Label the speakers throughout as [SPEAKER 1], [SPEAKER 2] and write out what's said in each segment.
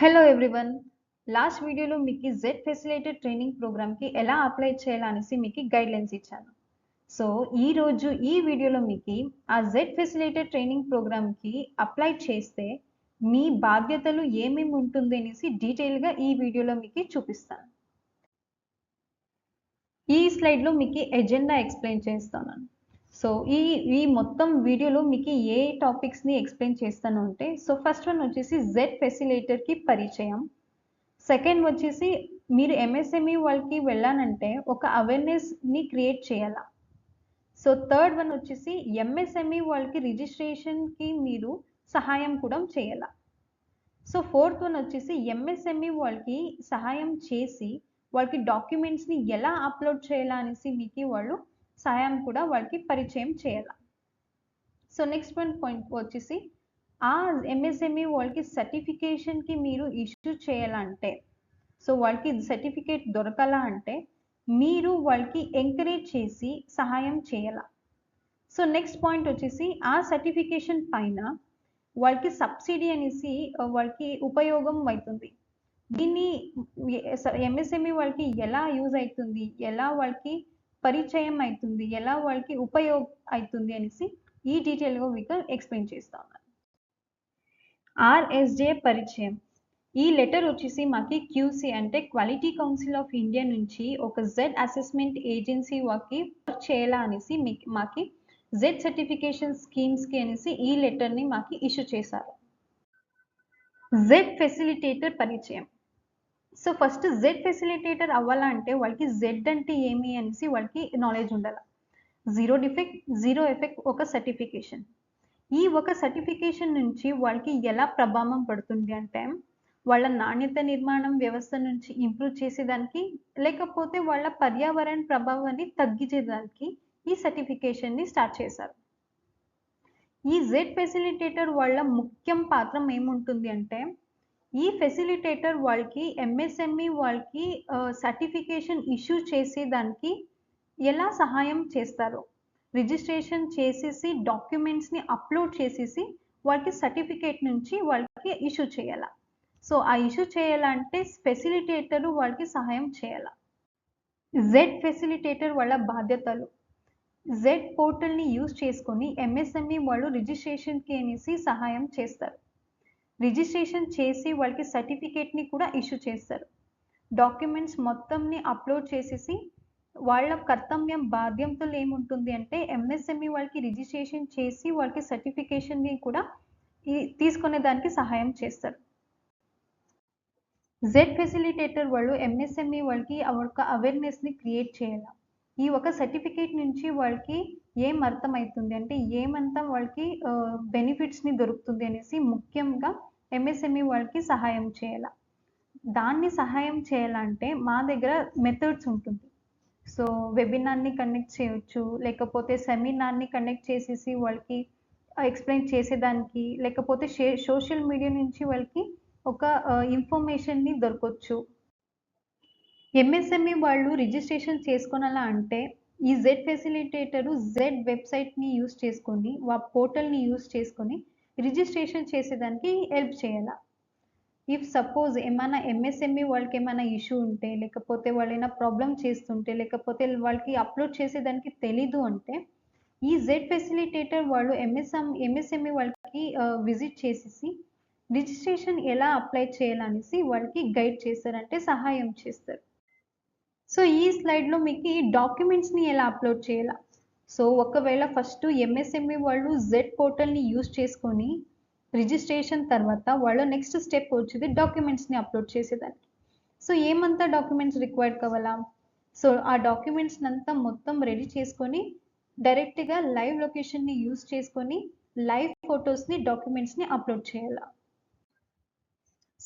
[SPEAKER 1] Hello everyone last వీడియోలో మీకు Z facilitated training ప్రోగ్రామ్కి ఎలా అప్లై చేయాలనేసి మీకు గైడ్లైన్స్ ఇచ్చాను. సో ఈ రోజు ఈ వీడియోలో మీకు ఆ జెడ్ ఫెసిలేటెడ్ ట్రైనింగ్ ప్రోగ్రామ్కి అప్లై చేస్తే మీ బాధ్యతలు ఏమేమి ఉంటుంది అనేసి డీటెయిల్గా ఈ వీడియోలో మీకు చూపిస్తాను. ఈ స్లైడ్లో మీకు ఎజెండా ఎక్స్ప్లెయిన్ చేస్తాను. సో ఈ ఈ మొత్తం వీడియోలో మీకు ఏ టాపిక్స్ని ఎక్స్ప్లెయిన్ చేస్తాను అంటే సో ఫస్ట్ వన్ వచ్చేసి జెడ్ ఫెసిలేటర్కి పరిచయం. సెకండ్ వచ్చేసి మీరు ఎంఎస్ఎంఈ వాళ్ళకి వెళ్ళానంటే ఒక అవేర్నెస్ని క్రియేట్ చేయాలా. సో థర్డ్ వన్ వచ్చేసి ఎంఎస్ఎంఈ వాళ్ళకి రిజిస్ట్రేషన్కి మీరు సహాయం కూడా చేయాల. సో ఫోర్త్ వన్ వచ్చేసి ఎంఎస్ఎంఈ వాళ్ళకి సహాయం చేసి వాళ్ళకి డాక్యుమెంట్స్ని ఎలా అప్లోడ్ చేయాలా అనేసి మీకు వాళ్ళు సాయాన్ని కూడా వాళ్ళకి పరిచయం చేయాలి. సో నెక్స్ట్ వన్ పాయింట్ వచ్చేసి ఆ ఎంఎస్ఎంఈ వాళ్ళకి సర్టిఫికేషన్కి మీరు ఇష్యూ చేయాలంటే సో వాళ్ళకి సర్టిఫికేట్ దొరకాలా అంటే మీరు వాళ్ళకి ఎంకరేజ్ చేసి సహాయం చేయాల. సో నెక్స్ట్ పాయింట్ వచ్చేసి ఆ సర్టిఫికేషన్ పైన వాళ్ళకి సబ్సిడీ అనేసి వాళ్ళకి ఉపయోగం అవుతుంది దీన్ని ఎంఎస్ఎంఈ వాళ్ళకి ఎలా యూజ్ అవుతుంది? ఎలా వాళ్ళకి పరిచయం అవుతుంది ఎలా వాళ్ళకి ఉపయోగ అవుతుంది అనేసి ఈ డీటెయిల్గా మీకు ఎక్స్ప్లెయిన్ చేస్తాను ఆర్ఎస్జే పరిచయం. ఈ లెటర్ వచ్చేసి మాకి క్యూసీ అంటే క్వాలిటీ కౌన్సిల్ ఆఫ్ ఇండియా నుంచి ఒక జెడ్ అసెస్మెంట్ ఏజెన్సీ వాకి వర్క్ చేయాలా అనేసి మీకు మాకి జెడ్ సర్టిఫికేషన్ స్కీమ్స్కి అనేసి ఈ లెటర్ని మాకి ఇష్యూ చేశారు. జెడ్ ఫెసిలిటేటర్ పరిచయం. సో ఫస్ట్ జెడ్ ఫెసిలిటేటర్ అవ్వాలంటే వాళ్ళకి జెడ్ అంటే ఏమి అనేసి వాళ్ళకి నాలెడ్జ్ ఉండాలి. జీరో డిఫెక్ట్ జీరో ఎఫెక్ట్ ఒక సర్టిఫికేషన్ ఈ ఒక సర్టిఫికేషన్ నుంచి వాళ్ళకి ఎలా ప్రభావం పడుతుంది అంటే వాళ్ళ నాణ్యత నిర్మాణం వ్యవస్థ నుంచి ఇంప్రూవ్ చేసేదానికి లేకపోతే వాళ్ళ పర్యావరణ ప్రభావాన్ని తగ్గించేదానికి ఈ సర్టిఫికేషన్ని స్టార్ట్ చేశారు. ఈ జెడ్ ఫెసిలిటేటర్ వాళ్ళ ముఖ్యం పాత్రం ఏముంటుంది అంటే ఈ ఫెసిలిటేటర్ వాళ్ళకి ఎంఎస్ఎంఈ వాళ్ళకి సర్టిఫికేషన్ ఇష్యూ చేసేదానికి ఎలా సహాయం చేస్తారు రిజిస్ట్రేషన్ చేసేసి డాక్యుమెంట్స్ని అప్లోడ్ చేసేసి వాళ్ళకి సర్టిఫికేట్ నుంచి వాళ్ళకి ఇష్యూ చేయాలా. సో ఆ ఇష్యూ చేయాలంటే ఫెసిలిటేటర్ వాళ్ళకి సహాయం చేయాలా. జెడ్ ఫెసిలిటేటర్ వాళ్ళ బాధ్యతలు. జెడ్ పోర్టల్ని యూజ్ చేసుకొని ఎంఎస్ఎంఈ వాళ్ళు రిజిస్ట్రేషన్కి అనేసి సహాయం చేస్తారు. రిజిస్ట్రేషన్ చేసి వాళ్ళకి సర్టిఫికేట్ని కూడా ఇష్యూ చేస్తారు. డాక్యుమెంట్స్ మొత్తంని అప్లోడ్ చేసేసి వాళ్ళ కర్తవ్యం బాధ్యతలు ఏముంటుంది అంటే ఎంఎస్ఎంఈ వాళ్ళకి రిజిస్ట్రేషన్ చేసి వాళ్ళకి సర్టిఫికేషన్ని కూడా తీసుకునే దానికి సహాయం చేస్తారు. జెడ్ ఫెసిలిటేటర్ వాళ్ళు ఎంఎస్ఎంఈ వాళ్ళకి ఒక అవేర్నెస్ని క్రియేట్ చేయాలి? ఈ ఒక సర్టిఫికేట్ నుంచి వాళ్ళకి ఏం అర్థమవుతుంది? అంటే ఏమంతా వాళ్ళకి బెనిఫిట్స్ని దొరుకుతుంది అనేసి ముఖ్యంగా ఎంఎస్ఎంఈ వాళ్ళకి సహాయం చేయాలి. దాన్ని సహాయం చేయాలంటే మా దగ్గర మెథడ్స్ ఉంటుంది. సో వెబినార్ని కండక్ట్ చేయొచ్చు లేకపోతే సెమినార్ని కండక్ట్ చేసేసి వాళ్ళకి ఎక్స్ప్లెయిన్ చేసేదానికి లేకపోతే సోషల్ మీడియా నుంచి వాళ్ళకి ఒక ఇన్ఫర్మేషన్ని దొరకవచ్చు ఎంఎస్ఎంఈ వాళ్ళు రిజిస్ట్రేషన్ చేసుకోనాలా అంటే ఈ జెడ్ ఫెసిలిటేటరు జెడ్ వెబ్సైట్ని యూస్ చేసుకొని వా పోర్టల్ని యూస్ చేసుకొని రిజిస్ట్రేషన్ చేసేదానికి హెల్ప్ చేయాలి? ఇఫ్ సపోజ్ ఏమైనా ఎంఎస్ఎంఈ వాళ్ళకి ఏమైనా ఇష్యూ ఉంటే లేకపోతే వాళ్ళు ఏమైనా ప్రాబ్లం చేస్తుంటే లేకపోతే వాళ్ళకి అప్లోడ్ చేసేదానికి తెలీదు అంటే ఈ జెడ్ ఫెసిలిటేటర్ వాళ్ళు ఎంఎస్ఎం ఎంఎస్ఎంఈ వాళ్ళకి విజిట్ చేసేసి రిజిస్ట్రేషన్ ఎలా అప్లై చేయాలనేసి వాళ్ళకి గైడ్ చేస్తారంటే సహాయం చేస్తారు. సో ఈ స్లైడ్లో మీకు ఈ డాక్యుమెంట్స్ని ఎలా అప్లోడ్ చేయాలా? సో ఒకవేళ ఫస్ట్ ఎంఎస్ఎంఈ వాళ్ళు జెడ్ పోర్టల్ని యూజ్ చేసుకొని రిజిస్ట్రేషన్ తర్వాత వాళ్ళు నెక్స్ట్ స్టెప్ వచ్చేది డాక్యుమెంట్స్ని అప్లోడ్ చేసేదానికి సో ఏమంతా డాక్యుమెంట్స్ రిక్వైర్డ్ కావాలా? సో ఆ డాక్యుమెంట్స్ అంతా మొత్తం రెడీ చేసుకొని డైరెక్ట్గా లైవ్ లొకేషన్ని యూజ్ చేసుకొని లైవ్ ఫొటోస్ని డాక్యుమెంట్స్ని అప్లోడ్ చేయాలా?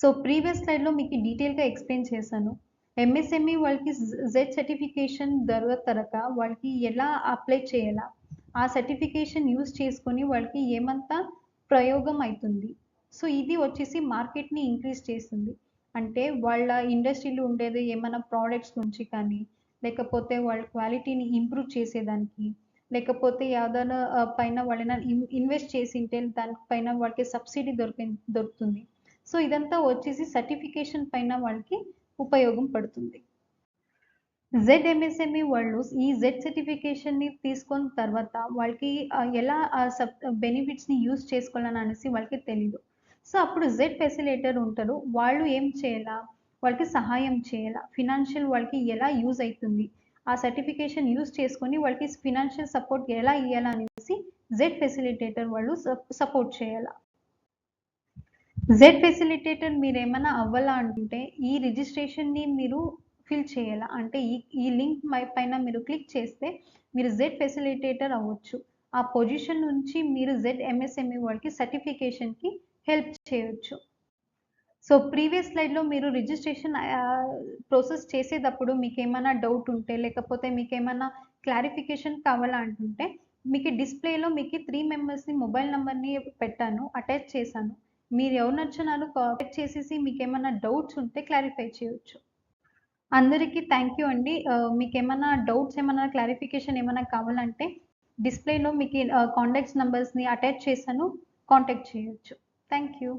[SPEAKER 1] సో ప్రీవియస్ స్లైడ్లో మీకు డీటెయిల్గా ఎక్స్ప్లెయిన్ చేశాను. ఎంఎస్ఎంఈ వాళ్ళకి జెడ్ సర్టిఫికేషన్ దొరకతరక వాళ్ళకి ఎలా అప్లై చేయాలా? ఆ సర్టిఫికేషన్ యూజ్ చేసుకొని వాళ్ళకి ఏమంతా ప్రయోగం అవుతుంది సో ఇది వచ్చేసి మార్కెట్ని ఇంక్రీజ్ చేస్తుంది. అంటే వాళ్ళ ఇండస్ట్రీలో ఉండేది ఏమైనా ప్రోడక్ట్స్ నుంచి కానీ లేకపోతే వాళ్ళ క్వాలిటీని ఇంప్రూవ్ చేసేదానికి లేకపోతే ఏదైనా పైన వాళ్ళైనా ఇన్వెస్ట్ చేసింటే దానిపైన వాళ్ళకి సబ్సిడీ దొరికి దొరుకుతుంది. సో ఇదంతా వచ్చేసి సర్టిఫికేషన్ పైన వాళ్ళకి ఉపయోగం పడుతుంది. జెడ్ ఎంఎస్ఎంఈ వాళ్ళు ఈ జెడ్ సర్టిఫికేషన్ని తీసుకున్న తర్వాత వాళ్ళకి ఎలా ఆ సబ్ బెనిఫిట్స్ని యూజ్ చేసుకోవాలని అనేసి వాళ్ళకి తెలియదు సో అప్పుడు జెడ్ ఫెసిలేటర్ ఉంటారు. వాళ్ళు ఏం చేయాలా? వాళ్ళకి సహాయం చేయాలా? ఫినాన్షియల్ వాళ్ళకి ఎలా యూజ్ అవుతుంది ఆ సర్టిఫికేషన్ యూజ్ చేసుకొని వాళ్ళకి ఫినాన్షియల్ సపోర్ట్ ఎలా ఇవ్వాలా అనేసి జెడ్ ఫెసిలిటేటర్ వాళ్ళు సపోర్ట్ చేయాలా? జెడ్ ఫెసిలిటేటర్ మీరు ఏమైనా అవ్వాలా అంటే ఈ రిజిస్ట్రేషన్ని మీరు ఫిల్ చేయాలా? అంటే ఈ ఈ లింక్ పైన మీరు క్లిక్ చేస్తే మీరు జెడ్ ఫెసిలిటేటర్ అవ్వచ్చు. ఆ పొజిషన్ నుంచి మీరు జెడ్ ఎంఎస్ఎంఈ వాళ్ళకి సర్టిఫికేషన్కి హెల్ప్ చేయొచ్చు. సో ప్రీవియస్ స్లైడ్లో మీరు రిజిస్ట్రేషన్ ప్రాసెస్ చేసేటప్పుడు మీకు ఏమైనా డౌట్ ఉంటే లేకపోతే మీకు ఏమైనా క్లారిఫికేషన్ కావాలా అంటుంటే మీకు డిస్ప్లేలో మీకు త్రీ మెంబర్స్ని మొబైల్ నెంబర్ని పెట్టాను అటాచ్ చేశాను. మీరు ఎవరు నచ్చినారో కాంటాక్ట్ చేసేసి మీకు ఏమైనా డౌట్స్ ఉంటే క్లారిఫై చేయొచ్చు. అందరికీ థ్యాంక్ యూ అండి. మీకు ఏమైనా డౌట్స్ ఏమైనా క్లారిఫికేషన్ ఏమైనా కావాలంటే డిస్ప్లేలో మీకు కాంటాక్ట్స్ నెంబర్స్ని అటాచ్ చేశాను కాంటాక్ట్ చేయొచ్చు. Thank you